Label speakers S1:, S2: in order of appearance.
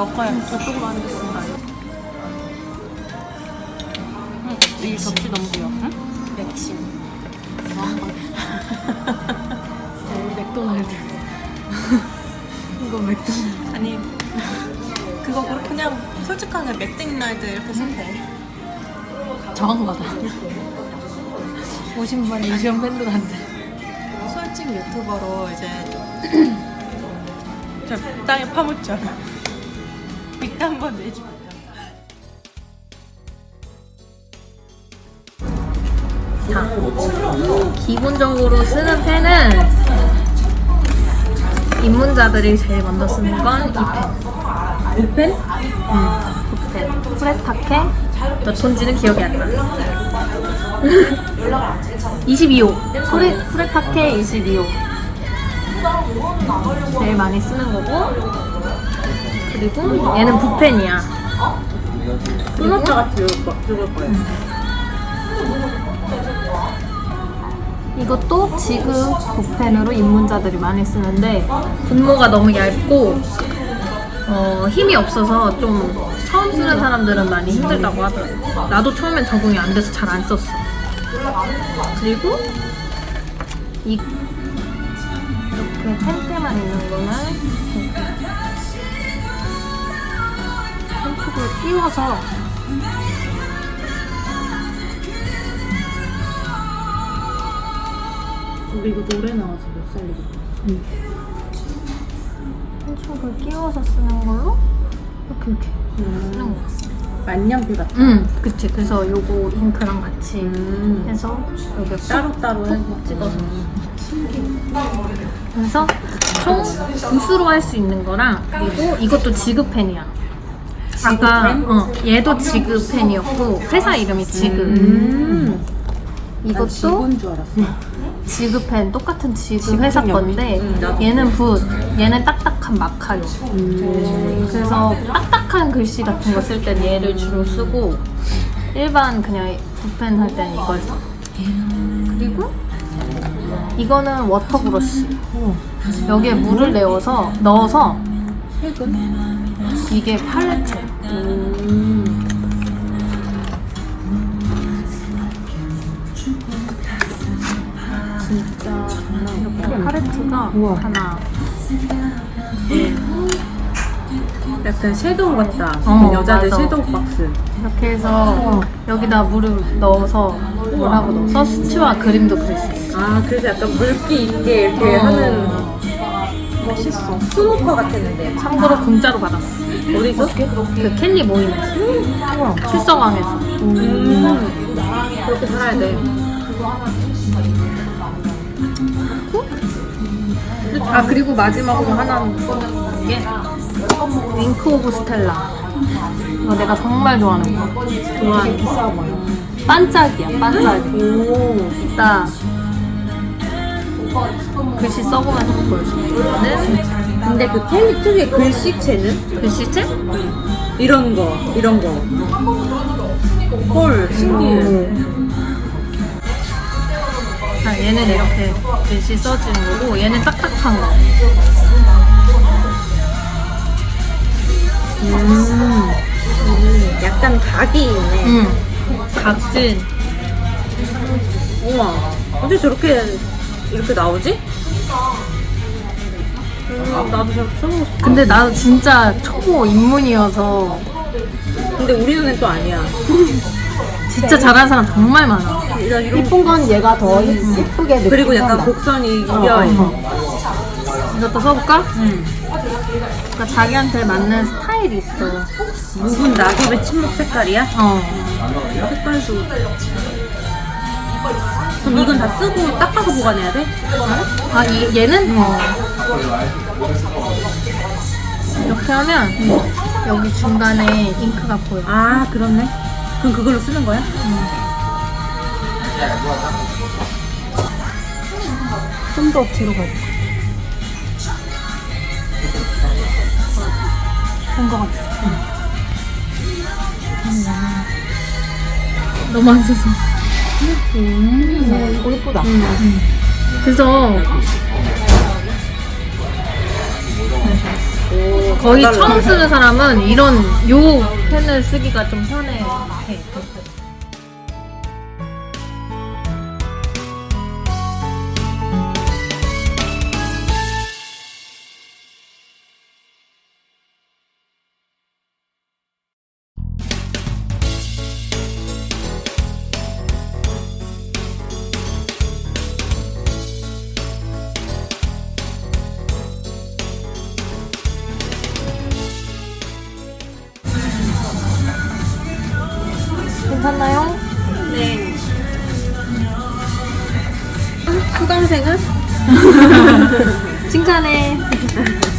S1: 역할 저쪽으로 앉겠습니다. 응, 이 접시 너무 귀여워. 응?
S2: 맥심.
S1: 여기 맥도날드.
S2: 이거 맥도날드.
S1: 아니 그거 그렇게 그냥 솔직하게 맥도날드 이렇게 쓰면 돼.
S2: 정한 거다. 50만 유시원 밴드가 안 돼.
S1: 솔직 유튜버로 이제 저 땅에 파묻잖 아. 밑에 한번 내지 못해.
S2: 기본적으로 쓰는 펜은 입문자들이 제일 먼저 쓰는 건 이 펜.
S1: 펜?
S2: 응, 붓펜. 프레타케. 몇 톤지는 기억이 안 나. 22호. 프레, 프레타케 22호. 제일 많이 쓰는 거고. 그리고 얘는 붓펜이야.
S1: 들어올 거- 들어올 거예요.
S2: 이것도 지그 붓펜으로 입문자들이 많이 쓰는데 분모가 너무 얇고 어, 힘이 없어서 좀 처음 쓰는 사람들은 많이 힘들다고 하더라고. 나도 처음엔 적응이 안 돼서 잘 안 썼어. 그리고 이 이렇게 펜때만 있는 거는 이렇게 펜축을 끼워서
S1: 우리 이거 노래 나와서 못 살리겠다.
S2: 펜축을 끼워서 쓰는 걸로 이렇게 이렇게 쓰는 거.
S1: 만년필 같은.
S2: 응, 그치. 그래서 요거 잉크랑 같이
S1: 음.
S2: 해서 여기
S1: 따로 따로 해서
S2: 찍어서. 그래서 총 붓으로 할 수 있는 거랑 그리고 이것도 지그펜이야. 아까 어, 얘도 지그 펜이었고 회사 이름이 지그.
S1: 음.
S2: 이것도
S1: 줄 알았어.
S2: 지그 펜 똑같은 지그 회사. 건데
S1: 응, 나도.
S2: 얘는 붓, 얘는 딱딱한 마카요. 그래서 딱딱한 글씨 같은 거 쓸 땐 얘를 주로 쓰고 일반 그냥 붓펜 할 때는 이걸 써. 그리고 이거는 워터 브러쉬. 여기에 물을 내어서 넣어서? 이게 팔레트.
S1: 음. 진짜 장난
S2: 이렇게 팔레트가
S1: 우와.
S2: 하나.
S1: 약간 섀도우 같다.
S2: 어,
S1: 여자들
S2: 맞아.
S1: 섀도우 박스.
S2: 이렇게 해서 여기다 물을 넣어서 물하고 넣어서 수치와 그림도 그릴 수 있어.
S1: 아, 그래서 약간 물기 있게 이렇게
S2: 어.
S1: 하는 멋있어. 스노커 같았는데.
S2: 참고로 공짜로 받았어.
S1: 어디서?
S2: 그 캔디 모임에서. 출석왕에서.
S1: 음. 그렇게 살아야 돼.
S2: 아 그리고 마지막으로 하나 게 윙크 오브 스텔라. 이거 내가 정말 좋아하는 거.
S1: 좋아하는 비싸 보여.
S2: 반짝이야, 반짝이.
S1: 오.
S2: 이따 글씨 써보면서 보여줄게. 이거는
S1: 근데 그 특유의 글씨체는?
S2: 글씨체?
S1: 이런 거, 이런 거. 헐, 신기해.
S2: 자, 얘는 이렇게 글씨 써지는 거고, 얘는 딱딱한 거.
S1: 음. 약간 각이 있네.
S2: 응. 각진.
S1: 우와. 어떻게 저렇게, 이렇게 나오지? 음, 나도 저렇게 써보고 싶어.
S2: 근데 나도 진짜 초보 입문이어서
S1: 근데 우리 눈엔 또 아니야.
S2: 진짜 잘하는 사람 정말 많아.
S1: 나 이런
S3: 이쁜 건 얘가 더 이쁘게 느끼고
S1: 그리고 약간 곡선이 이겨해.
S2: 이것도 써볼까?
S1: 응.
S2: 그러니까 자기한테 맞는 스타일이 있어.
S1: 묵은 낙엽의 침묵 색깔이야?
S2: 어.
S1: 색깔도. 그럼 이건 다 쓰고 닦아서 보관해야 돼?
S2: 아, 이, 얘는? 어. 이렇게 하면 여기 중간에 잉크가 보여.
S1: 아, 그렇네. 그럼 그걸로 쓰는 거야?
S3: 좀 더 뒤로 갈까?
S2: 된것 같아. 너무 안 써서.
S3: 음, 이거 이쁘다.
S2: 그래서
S1: 오,
S2: 거의 처음 쓰는 사람은 이런 요 펜을 쓰기가 좀 편해. 好嘞